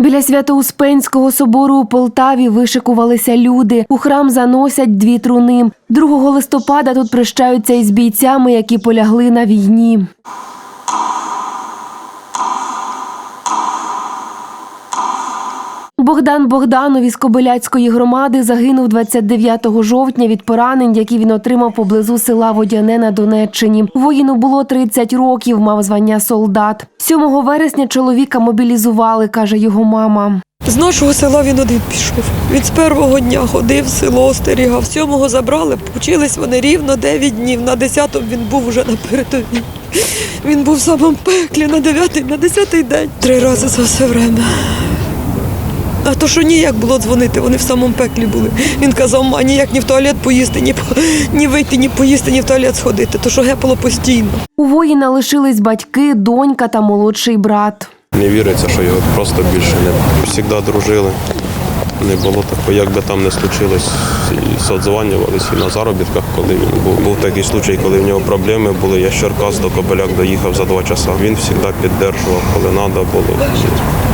Біля Свято-Успенського собору у Полтаві вишикувалися люди. У храм заносять дві труни. 2 листопада тут прощаються із бійцями, які полягли на війні. Богдан Богданов із Кобиляцької громади загинув 29 жовтня від поранень, які він отримав поблизу села Водяне на Донеччині. Воїну було 30 років, мав звання солдат. 7 вересня чоловіка мобілізували, каже його мама. З нашого села він один пішов. Він з першого дня ходив село, остерігав. Сьомого забрали, почились вони рівно 9 днів. На 10-му він був уже на передовій. Він був в самому пеклі на 9-й, на 10-й день. Три рази за все время. А то що ніяк було дзвонити, вони в самому пеклі були. Він казав, ма ніяк ні в туалет поїсти, ні, ні вийти, ні поїсти, ні в туалет сходити. То що гепало постійно. У воїна лишились батьки, донька та молодший брат. Не віриться, що його просто більше не завжди дружили. Не було такого, як би там не случилось, і содзванювалися і на заробітках, коли він був. Був такий случай, коли в нього проблеми були. Я з Черкас до Кобиляк доїхав за два часа. Він завжди підтримував, коли треба було.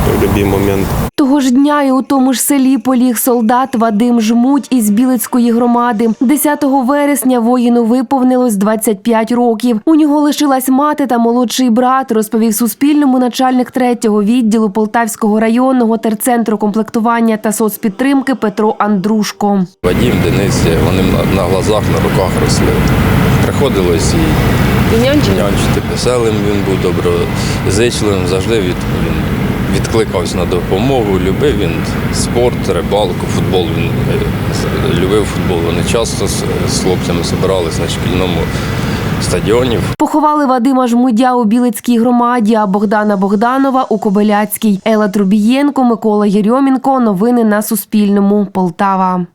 В будь-який момент. Того ж дня і у тому ж селі поліг солдат Вадим Жмуть із Білицької громади. 10 вересня воїну виповнилось 25 років. У нього лишилась мати та молодший брат, розповів Суспільному начальник третього відділу Полтавського районного терцентру комплектування та соцпідтримки Петро Андрушко. Вадім, Денис, вони на- на глазах, на руках росли. Приходилось і нянчити. Веселим він був доброзичливим, завжди від, він відкликався на допомогу, любив він спорт, рибалку, футбол. Він е, любив футбол. Вони часто з, хлопцями збирались на шкільному стадіоні. Поховали Вадима Жмудя у Білицькій громаді, а Богдана Богданова у Кобиляцькій. Ела Трубієнко, Микола Єрьомінко. Новини на Суспільному. Полтава.